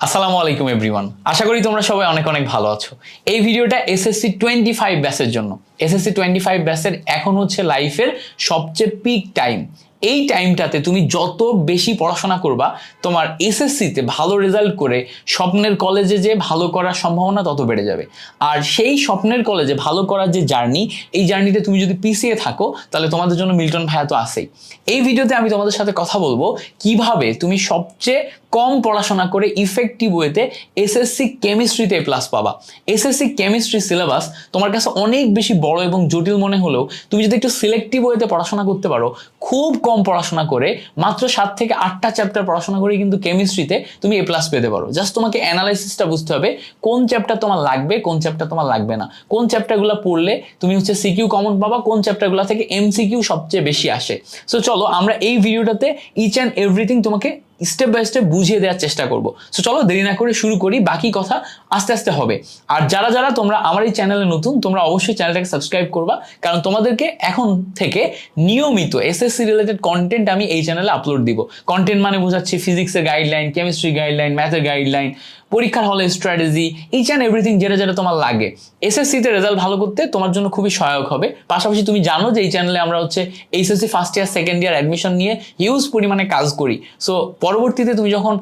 আসসালামু আলাইকুম এভরিওয়ান আশা করি তোমরা সবাই অনেক অনেক ভালো আছো। এই ভিডিওটা এসএসসি টোয়েন্টি ফাইভ ব্যাসের জন্য। এসএসসি টোয়েন্টি ফাইভ ব্যাসের এখন হচ্ছে লাইফের সবচেয়ে পিক টাইম এই টাইমটাতে তুমি যত বেশি পড়াশোনা করবা, তোমার এসএসসিতে ভালো রেজাল্ট করে স্বপ্নের কলেজে যে ভালো করার সম্ভাবনা তত বেড়ে যাবে। আর সেই স্বপ্নের কলেজে ভালো করার যে জার্নি এই জার্নিতে তুমি যদি পিছিয়ে থাকো, তাহলে তোমাদের জন্য মিল্টন ভাইয়া তো আসেই এই ভিডিওতে আমি তোমাদের সাথে কথা বলব, কীভাবে তুমি সবচেয়ে কম পড়াশোনা করে ইফেক্টিভ ওয়েতে এসএসসি কেমিস্ট্রিতে প্লাস পাবা। এসএসসি কেমিস্ট্রি সিলেবাস তোমার কাছে অনেক বেশি বড় এবং জটিল মনে হলেও, তুমি যদি একটু সিলেক্টিভ ওয়েতে পড়াশোনা করতে পারো, খুব কম পড়াশোনা করে, মাত্র সাত থেকে আটটা চ্যাপ্টার পড়াশোনা করে কিন্তু কেমিস্ট্রিতে তুমি এ প্লাস পেতে পারো। জাস্ট তোমাকে অ্যানালাইসিসটা বুঝতে হবে, কোন চ্যাপ্টার তোমার লাগবে, কোন চ্যাপ্টার তোমার লাগবে না। কোন চ্যাপ্টারগুলো পড়লে তুমি হচ্ছে সিকিউ কমন পাবা, কোন চ্যাপ্টারগুলো থেকে এমসিকিউ সবচেয়ে বেশি আসে। সো চলো আমরা এই ভিডিওটাতে ইচ অ্যান্ড এভরিথিং তোমাকে স্টেপ বাই স্টেপ বুঝিয়ে দেওয়ার চেষ্টা করব। সো চলো দেরি না করে শুরু করি, বাকি কথা আস্তে আস্তে হবে। আর যারা যারা তোমরা আমার এই চ্যানেলে নতুন, তোমরা অবশ্যই চ্যানেলটাকে সাবস্ক্রাইব করবা, কারণ তোমাদেরকে এখন থেকে নিয়মিত এসএসসি রিলেটেড কন্টেন্ট আমি এই চ্যানেলে আপলোড দিব। কন্টেন্ট মানে বোঝাচ্ছি ফিজিক্সের গাইডলাইন কেমিস্ট্রি গাইডলাইন ম্যাথের গাইডলাইন পরীক্ষার হলে স্ট্র্যাটেজি ইচ অ্যান্ড এভরিথিং যেটা যেটা তোমার লাগে। এসএসসিতে রেজাল্ট ভালো করতে তোমার জন্য খুবই সহায়ক হবে। পাশাপাশি তুমি জানো যে এই চ্যানেলে আমরা হচ্ছে HSC first year second year admission নিয়ে হিউজ পরিমাণে কাজ করি। সো পরবর্তীতে তুমি যখন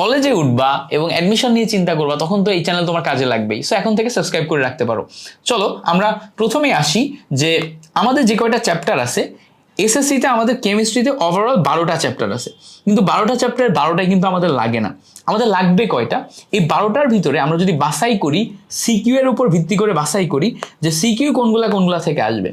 কলেজে উঠবা এবং অ্যাডমিশন নিয়ে চিন্তা করবা, তখন তো এই চ্যানেল তোমার কাজে লাগবেই। সো এখন থেকে সাবস্ক্রাইব করে রাখতে পারো। চলো, আমরা প্রথমেই আসি যে আমাদের যে কয়টা চ্যাপ্টার আছে এসএসসিতে আমাদের কেমিস্ট্রিতে ওভারঅল বারোটা চ্যাপ্টার আছে। কিন্তু বারোটা চ্যাপ্টার বারোটাই কিন্তু আমাদের লাগে না। আমাদের লাগবে কয়টা? এই বারোটার ভিতরে আমরা যদি বাসাই করি সিকিউ এর উপর ভিত্তি করে বাসাই করি যে সিকিউ কোনগুলা কোনগুলা থেকে আসবে।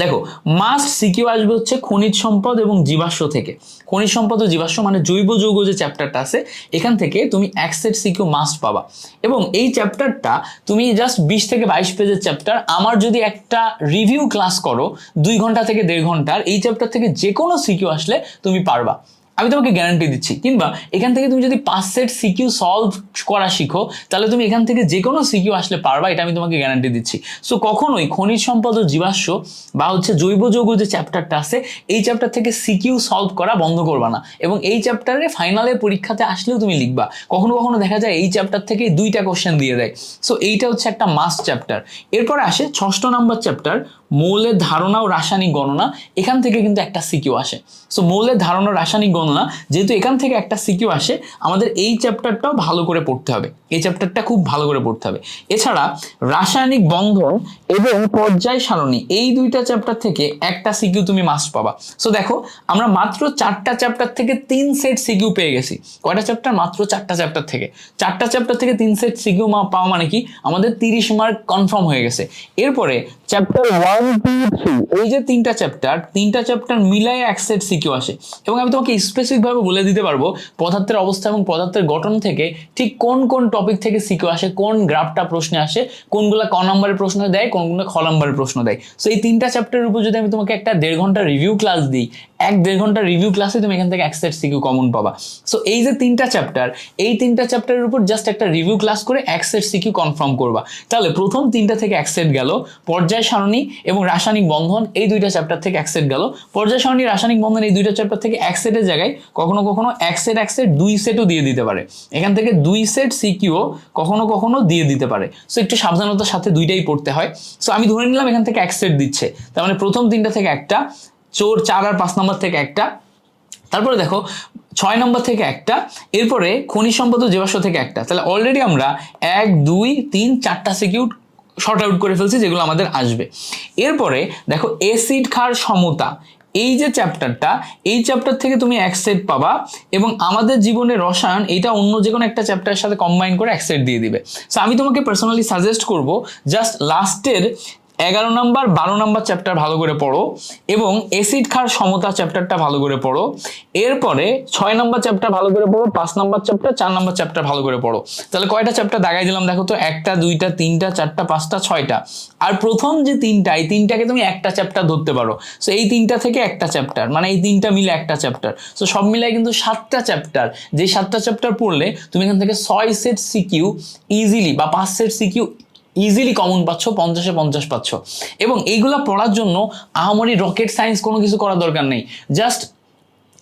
দেখো মাস্ট সিকিউ আসবে হচ্ছে খনিজ সম্পদ এবং জীবাশ্ম থেকে। খনিজ সম্পদ ও জীবাশ্ম মানে জৈব যৌগ যে চ্যাপ্টারটা আছে, এখান থেকে তুমি অ্যাক্সেট সেট সিকিউ মাস্ট পাবা। এবং এই চ্যাপ্টারটা তুমি জাস্ট বিশ থেকে বাইশ পেজের চ্যাপ্টার আমার যদি একটা রিভিউ ক্লাস করো, দুই ঘণ্টা থেকে দেড় ঘণ্টার, এই চ্যাপ্টার থেকে যে কোনো সিকিউ আসলে তুমি পারবা। আমি তোমাকে গ্যারান্টি দিচ্ছি। কিংবা এখান থেকে তুমি যদি পাঁচ সেট সিকিউ সলভ করা শিখো, তাহলে তুমি এখান থেকে যে কোনো সিকিউ আসলে পারবা, এটা আমি তোমাকে গ্যারান্টি দিচ্ছি। সো কখনোই খনিজ সম্পদ ও জীবাশ্ম বা হচ্ছে জৈব যৌগ যে চ্যাপ্টারটা আছে, এই চ্যাপ্টার থেকে সিকিউ সলভ করা বন্ধ করবা না। এবং এই চ্যাপ্টারে ফাইনালে পরীক্ষাতে আসলেও তুমি লিখবা। কখনো কখনো দেখা যায় এই চ্যাপ্টার থেকে দুইটা কোশ্চেন দিয়ে দেয়। সো এইটা হচ্ছে একটা মাস্ট চ্যাপ্টার এরপরে আসে ষষ্ঠ নাম্বার চ্যাপ্টার মৌলের ধারণা ও রাসায়নিক গণনা এখান থেকে কিন্তু একটা সিকিউ আসে। সো মৌলের ধারণা রাসায়নিক গণনা, যেহেতু এখান থেকে একটা সিকিউ আসে, আমাদের এই চ্যাপ্টারটাও ভালো করে পড়তে হবে। এই চ্যাপ্টারটা খুব ভালো করে পড়তে হবে। এছাড়া, রাসায়নিক বন্ধন এবং পর্যায় সারণী, এই দুইটা চ্যাপ্টার থেকে একটা সিকিউ তুমি মাস্ট পাবা। সো দেখো, আমরা মাত্র চারটা চ্যাপ্টার থেকে তিন সেট সিকিউ পেয়ে গেছি। কয়টা চ্যাপ্টার মাত্র চারটা চ্যাপ্টার থেকে। চারটা চ্যাপ্টার থেকে তিন সেট সিকিউ পাওয়া মানে কি? আমাদের তিরিশ মার্ক কনফার্ম হয়ে গেছে। এরপরে চ্যাপ্টার ওয়ান টু থ্রি এই যে তিনটা চ্যাপ্টার তিনটা চ্যাপ্টার মিলাই এক সিকিউ আসে। এবং আমি তোমাকে স্পেসিফিকভাবে বলে দিতে পারব পদার্থের অবস্থা এবং পদার্থের গঠন থেকে ঠিক কোন কোন টপিক থেকে সিকিউ আসে, কোন গ্রাফটা প্রশ্নে আসে, কোনগুলো ক নম্বরের প্রশ্ন দেয়, কোনগুলো খ নম্বরের প্রশ্ন দেয়। সো এই তিনটা চ্যাপ্টারের উপর যদি আমি তোমাকে একটা দেড় ঘণ্টা রিভিউ ক্লাস দিই, এক দেড় ঘণ্টা রিভিউ ক্লাসে তুমি এখান থেকে এক সেট সিকিউ কমন পাবা। সো এই যে তিনটা চ্যাপ্টার এই তিনটা চ্যাপ্টারের উপর জাস্ট একটা রিভিউ ক্লাস করে এক সেট সিকিউ কনফার্ম করবা। তাহলে প্রথম তিনটা থেকে এক সেট গেল, পর্যায় সারণী এবং রাসায়নিক বন্ধন এই দুইটা চ্যাপ্টার থেকে এক সেট গেল। পর্যায় সারণী রাসায়নিক বন্ধন এই দুইটা চ্যাপ্টার থেকে এক সেটের জায়গায় কখনো কখনো এক সেট এক সেট দুই সেটও দিয়ে দিতে পারে। এখান থেকে দুই সেট সিকিউ কখনো কখনো দিয়ে দিতে পারে। সো একটু সাবধানতার সাথে দুইটাই পড়তে হয়। সো আমি ধরে নিলাম এখান থেকে এক সেট দিচ্ছে। তার মানে প্রথম তিনটা থেকে একটা, চোর চার আর পাঁচ নম্বর থেকে একটা। তারপরে দেখো, ছয় নম্বর থেকে একটা, এরপরে খনিজ সম্পদ জীবাশ্ম থেকে একটা। তাহলে অলরেডি আমরা এক, দুই, তিন, চারটা সিকিউট শর্ট আউট করে ফেলছি, যেগুলো আমাদের আসবে। এরপরে দেখো এসিড খার সমতা। এই যে চ্যাপ্টারটা এই চ্যাপ্টার থেকে তুমি এক সেট পাবা এবং আমাদের জীবনে রসায়ন এটা অন্য যে কোনো একটা চ্যাপ্টারের সাথে কম্বাইন করে এক সেট দিয়ে দিবে। সো আমি তোমাকে পার্সোনালি সাজেস্ট করব জাস্ট লাস্টের এগারো নম্বর, বারো নম্বর চ্যাপ্টার ভালো করে পড়ো এবং এসিড খার সমতা চ্যাপ্টারটা ভালো করে পড়ো। এরপরে ছয় নম্বর চ্যাপ্টার ভালো করে পড়ো, পাঁচ নম্বর চ্যাপ্টার চার নম্বর চ্যাপ্টার ভালো করে পড়ো। তাহলে কয়টা চ্যাপ্টার দাগাই দিলাম দেখো তো? একটা, দুইটা, তিনটা, চারটা, পাঁচটা, ছয়টা। আর প্রথম যে তিনটা, এই তিনটাকে তুমি একটা চ্যাপ্টার ধরতে পারো। সো এই তিনটা থেকে একটা চ্যাপ্টার মানে এই তিনটা মিলে একটা চ্যাপ্টার সো সব মিলাই কিন্তু সাতটা চ্যাপ্টার যে সাতটা চ্যাপ্টার পড়লে তুমি এখান থেকে ছয় সেট সিকিউ ইজিলি বা পাঁচ সেট সিকিউ ইজিলি কমন পাচ্ছ, পঞ্চাশে পঞ্চাশ পাচ্ছ। এবং এইগুলা পড়ার জন্য আহামরি রকেট সায়েন্স কোনো কিছু করার দরকার নেই। জাস্ট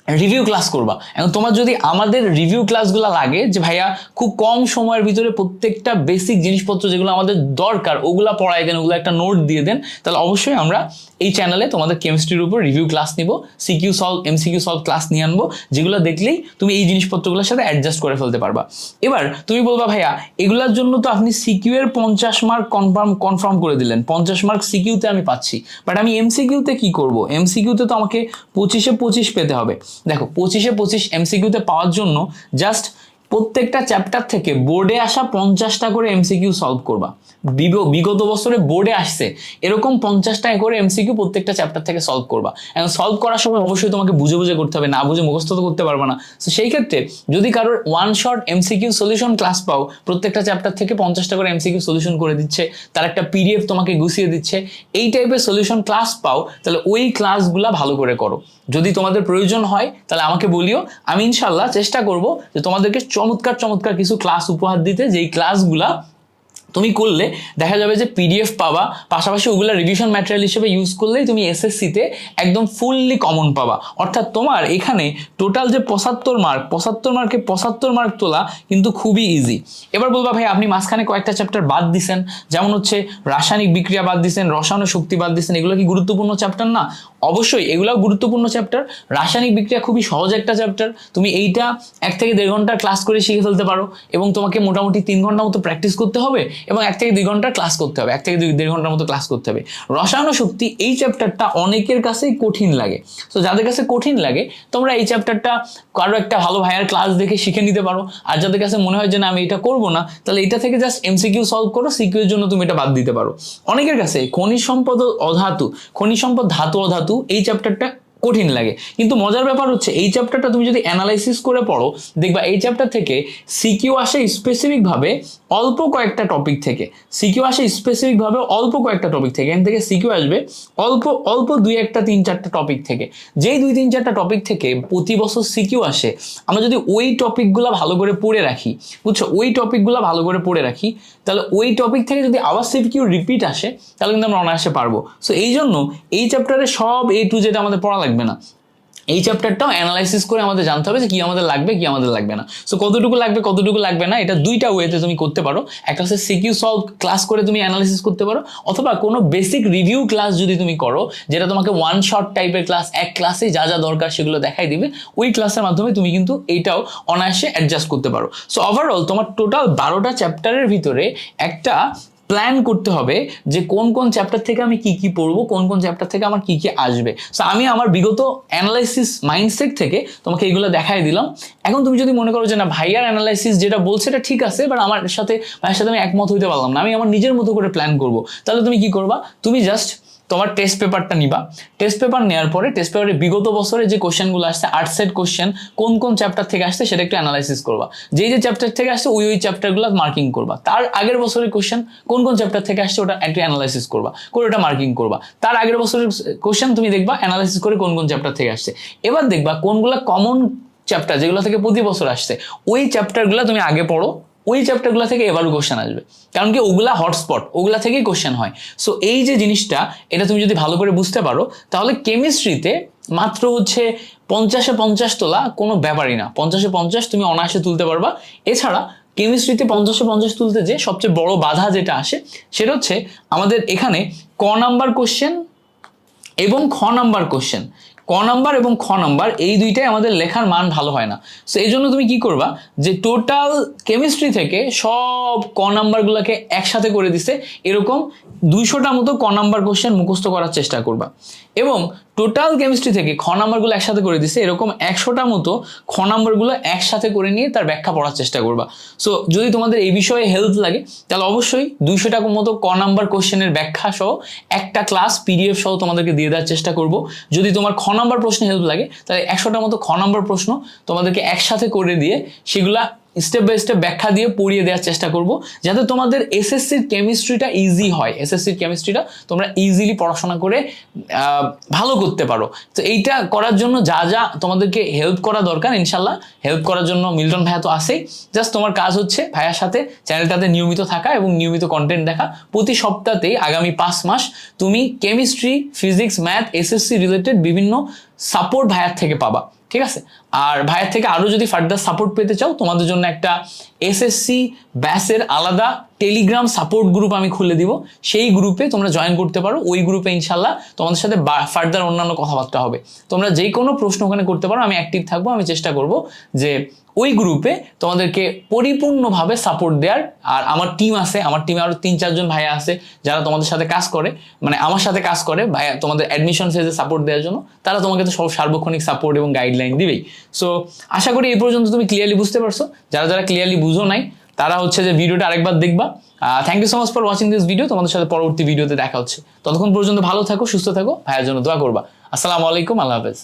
রিভিউ ক্লাস করবা। এখন তোমার যদি আমাদের রিভিউ ক্লাসগুলো লাগে যে ভাইয়া খুব কম সময়ের ভিতরে প্রত্যেকটা বেসিক জিনিসপত্র যেগুলো আমাদের দরকার, ওগুলা পড়াই দেন, ওগুলো একটা নোট দিয়ে দেন, তাহলে অবশ্যই আমরা এই চ্যানেলে তোমাদের কেমিস্ট্রির উপর রিভিউ ক্লাস নিব CQ solve MCQ solve class নিয়ে আনব, যেগুলো দেখলেই তুমি এই জিনিসপত্রগুলোর সাথে অ্যাডজাস্ট করে ফেলতে পারবা। এবার তুমি বলবা ভাইয়া, এগুলোর জন্য তো আপনি সিকিউ এর পঞ্চাশ মার্ক কনফার্ম কনফার্ম করে দিলেন, পঞ্চাশ মার্ক সিকিউতে আমি পাচ্ছি বাট আমি এমসিকিউতে কি করব? এমসিকিউতে তো আমাকে পঁচিশে পঁচিশ পেতে হবে। দেখো পঁচিশে পঁচিশ এমসিকিউতে পাওয়ার জন্য জাস্ট প্রত্যেকটা চ্যাপ্টার থেকে বোর্ডে আসা পঞ্চাশটা করে এমসিকিউ সলভ করবা। বিগ- বিগত বছরে বোর্ডে আসছে, এরকম পঞ্চাশটা করে এমসিকিউ প্রত্যেকটা চ্যাপ্টার থেকে সলভ করবা। এখন সলভ করার সময় অবশ্যই তোমাকে বুঝে বুঝে করতে হবে, না বুঝে মুখস্থ তো করতে পারবে না। তো সেই ক্ষেত্রে যদি কারোর one short MCQ solution class পাও, প্রত্যেকটা চ্যাপ্টার থেকে পঞ্চাশটা করে এমসিকিউ সলিউশন করে দিচ্ছে, তার একটা পিডিএফ তোমাকে গুছিয়ে দিচ্ছে, এই টাইপের সলিউশন ক্লাস পাও, তাহলে ওই ক্লাসগুলা ভালো করে করো। যদি তোমাদের প্রয়োজন হয়, তাহলে আমাকে বলিও, আমি ইনশাল্লাহ চেষ্টা করব যে তোমাদেরকে চমৎকার চমৎকার কিছু ক্লাস উপহার দিতে যেই ক্লাসগুলা তুমি করলে দেখা যাবে যে পিডিএফ পাবা, পাশাপাশি ওগুলো রিভিশন ম্যাটেরিয়াল হিসেবে ইউজ করলেই তুমি এসএসসিতে একদম ফুললি কমন পাবা। অর্থাৎ তোমার এখানে টোটাল যে পঁচাত্তর মার্ক পঁচাত্তর মার্কে পঁচাত্তর মার্ক তোলা কিন্তু খুবই ইজি এবার বলবা ভাই, আপনি মাঝখানে কয়েকটা চ্যাপ্টার বাদ দিছেন। যেমন হচ্ছে রাসায়নিক বিক্রিয়া বাদ দিছেন, রসায়ন শক্তি বাদ দিছেন, এগুলো কি গুরুত্বপূর্ণ চ্যাপ্টার না? অবশ্যই এগুলো গুরুত্বপূর্ণ চ্যাপ্টার রাসায়নিক বিক্রিয়া খুবই সহজ একটা চ্যাপ্টার তুমি এইটা এক থেকে দেড় ঘণ্টা ক্লাস করে শিখে ফেলতে পারো এবং তোমাকে মোটামুটি তিন ঘণ্টা মতো প্র্যাকটিস করতে হবে। এবং এক থেকে দুই ঘণ্টা ক্লাস করতে হবে, এক থেকে দুই, দেড় ঘণ্টার মতো ক্লাস করতে হবে। রসায়ন শক্তি এই চ্যাপ্টারটা অনেকের কাছেই কঠিন লাগে। তো যাদের কাছে কঠিন লাগে, তোমরা এই চ্যাপ্টারটা কারও একটা ভালো ভাইয়ার ক্লাস দেখে শিখে নিতে পারো। আর যাদের কাছে মনে হয় যে, না, আমি এটা করব না, তাহলে এটা থেকে জাস্ট এমসিকিউ সলভ করো সিকিউর জন্য তুমি এটা বাদ দিতে পারো। অনেকের কাছে খনিজ সম্পদ অধাতু, খনিজ সম্পদ ধাতু, অধাতু এই চ্যাপ্টারটা কঠিন লাগে। কিন্তু মজার ব্যাপার হচ্ছে, এই চ্যাপ্টারটা তুমি যদি অ্যানালাইসিস করে পড়ো, দেখবা এই চ্যাপ্টার থেকে সিকিউ আসে স্পেসিফিকভাবে অল্প কয়েকটা টপিক থেকে। সিকিউ আসে স্পেসিফিকভাবে অল্প কয়েকটা টপিক থেকে। এখান থেকে সিকিউ আসবে অল্প অল্প দুই একটা, তিন চারটা টপিক থেকে। যেই দুই, তিন চারটা টপিক থেকে প্রতি বছর সিকিউ আসে, আমরা যদি ওই টপিকগুলো ভালো করে পড়ে রাখি, বুঝছ? ওই টপিকগুলো ভালো করে পড়ে রাখি, তাহলে ওই টপিক থেকে যদি আবার সিকিউ রিপিট আসে, তাহলে কিন্তু আমরা অনায়াসে পারব। সো এই জন্য এই চ্যাপ্টারে সব এ টু যেটা আমাদের পড়া লাগবে। না। এই চ্যাপ্টারটাও অ্যানালাইসিস করে আমাদের জানতে হবে যে কি আমাদের লাগবে, কি আমাদের লাগবে না। সো কতটুকু লাগবে কতটুকু লাগবে না, এটা দুইটা ওয়েতে তুমি করতে পারো। একটা হচ্ছে সিকিউ সলভ ক্লাস করে তুমি অ্যানালাইসিস করতে পারো, অথবা কোনো বেসিক রিভিউ ক্লাস যদি তুমি করো, যেটা তোমাকে ওয়ান শট টাইপের ক্লাস এক ক্লাসে যা যা দরকার সেগুলো দেখাই দিবে, ওই ক্লাসের মাধ্যমে তুমি কিন্তু এইটাও অনায়াসে অ্যাডজাস্ট করতে পারো। সো ওভারঅল তোমার টোটাল বারোটা চ্যাপ্টারের ভিতরে একটা প্ল্যান করতে হবে যে কোন কোন চ্যাপ্টার থেকে আমি কি কি পড়ব, কোন কোন চ্যাপ্টার থেকে আমার কি কি আসবে। সো আমি আমার বিগত অ্যানালাইসিস মাইন্ডসেট থেকে তোমাকে এইগুলো দেখাই দিলাম। এখন তুমি যদি মনে করো যে না, ভাইয়ার অ্যানালাইসিস যেটা বলছে এটা ঠিক আছে বাট আমার সাথে, ভাইয়ের সাথে আমি একমত হইতে পারলাম না, আমি আমার নিজের মতো করে প্ল্যান করব, তাহলে তুমি কি করবা? তুমি জাস্ট তোমার টেস্ট পেপারটা নিবা। টেস্ট পেপার নেওয়ার পরে টেস্ট পেপারে বিগত বছরে যে কোশ্চেনগুলো আসছে আট সেট কোশ্চেন কোন কোন চ্যাপ্টার থেকে আসছে সেটা একটু অ্যানালাইসিস করবা। যেই যে চ্যাপ্টার থেকে আসছে, ওই ওই চ্যাপ্টারগুলো মার্কিং করবা। তার আগের বছরের কোশ্চেন কোন কোন চ্যাপ্টার থেকে আসছে ওটা একটু অ্যানালাইসিস করবা, করে ওটা মার্কিং করবা। তার আগের বছরের কোশ্চেন তুমি দেখবা অ্যানালাইসিস করে কোন কোন চ্যাপ্টার থেকে আসছে। এবার দেখবা কোনগুলো কমন চ্যাপ্টার যেগুলো থেকে প্রতি বছর আসছে, ওই চ্যাপ্টারগুলো তুমি আগে পড়ো ওই চ্যাপ্টারগুলো থেকে এবারও কোশ্চেন আসবে। কারণ কি ওগুলা হটস্পট ওগুলা থেকেই কোশ্চেন হয়। সো এই যে জিনিসটা, এটা তুমি যদি ভালো করে বুঝতে পারো, তাহলে কেমিস্ট্রিতে মাত্র হচ্ছে পঞ্চাশে পঞ্চাশ তোলা কোনো ব্যাপারই না। পঞ্চাশে পঞ্চাশ তুমি অনায়াসে তুলতে পারবা। এছাড়া কেমিস্ট্রিতে পঞ্চাশে পঞ্চাশ তুলতে যে সবচেয়ে বড় বাধা যেটা আসে, সেটা হচ্ছে আমাদের এখানে ক নাম্বার কোশ্চেন এবং খ নাম্বার কোশ্চেন ক নাম্বার এবং খ নাম্বার, এই দুইটাই আমাদের লেখার মান ভালো হয় না। সো এই জন্য তুমি কি করবা যে টোটাল কেমিস্ট্রি থেকে সব ক নাম্বারগুলোকে একসাথে করে দিছে, এরকম দুইশোটা মতো ক নাম্বার কোশ্চেন মুখস্থ করার চেষ্টা করবা। এবং টোটাল কেমিস্ট্রি থেকে খ নাম্বারগুলো একসাথে করে দিছে, এরকম একশোটা মতো খ নাম্বারগুলো একসাথে করে নিয়ে তার ব্যাখ্যা পড়ার চেষ্টা করবা। সো যদি তোমাদের এই বিষয়ে হেল্প লাগে, তাহলে অবশ্যই দুইশো টাকার মতো ক নাম্বার কোশ্চেনের ব্যাখ্যা সহ একটা ক্লাস পিডিএফ সহ তোমাদেরকে দিয়ে দেওয়ার চেষ্টা করব। যদি তোমার খ নাম্বার প্রশ্নে হেল্প লাগে, তাহলে একশোটা মতো খ নাম্বার প্রশ্ন তোমাদেরকে একসাথে করে দিয়ে সেগুলা স্টেপ বাই স্টেপ ব্যাখ্যা দিয়ে পড়িয়ে দেওয়ার চেষ্টা করব, যাতে তোমাদের এসএসসির কেমিস্ট্রিটা ইজি হয়। এসএসসির কেমিস্ট্রিটা তোমরা ইজিলি পড়াশোনা করে ভালো করতে পারো। তো এইটা করার জন্য যা যা তোমাদেরকে হেল্প করা দরকার, ইনশাল্লাহ হেল্প করার জন্য মিল্টন ভাইয়া তো আসেই জাস্ট তোমার কাজ হচ্ছে ভাইয়ার সাথে চ্যানেলটাতে নিয়মিত থাকা এবং নিয়মিত কন্টেন্ট দেখা। প্রতি সপ্তাহতেই আগামী পাঁচ মাস তুমি chemistry physics math SSC related বিভিন্ন সাপোর্ট ভাইয়ার থেকে পাবা। ঠিক আছে? আর ভাইয়ের থেকে আরও যদি ফার্দার সাপোর্ট পেতে চাও, তোমাদের জন্য একটা এসএসসি ব্যাসের আলাদা টেলিগ্রাম সাপোর্ট গ্রুপ আমি খুলে দিব। সেই গ্রুপে তোমরা জয়েন করতে পারো। ওই গ্রুপে ইনশাল্লাহ তোমাদের সাথে ফার্দার অন্যান্য কথাবার্তা হবে। তোমরা যে কোনো প্রশ্ন ওখানে করতে পারো। আমি অ্যাক্টিভ থাকব। আমি চেষ্টা করব যে ওই গ্রুপে তোমাদেরকে পরিপূর্ণভাবে সাপোর্ট দেওয়ার আর আমার টিম আছে, আমার টিমে আরও তিন চারজন ভাইয়া আছে, যারা তোমাদের সাথে কাজ করে মানে আমার সাথে কাজ করে, ভাইয়া তোমাদের অ্যাডমিশন ফেজে সাপোর্ট দেওয়ার জন্য, তারা তোমাকে তো সব সার্বক্ষণিক সাপোর্ট এবং গাইডলাইন দিবেই। সো আশা করি এই পর্যন্ত তুমি ক্লিয়ারলি বুঝতে পারছ। যারা যারা ক্লিয়ারলি বুঝো নাই, তারা হচ্ছে যে ভিডিওটা আরেকবার দেখবা। Thank you so much for watching this video তোমাদের সাথে পরবর্তী ভিডিওতে দেখা হচ্ছে। ততক্ষণ পর্যন্ত ভালো থাকো, সুস্থ থাকো, ভাইয়ের জন্য দোয়া করবা। আসসালামু আলাইকুম, আল্লাহ হাফেজ।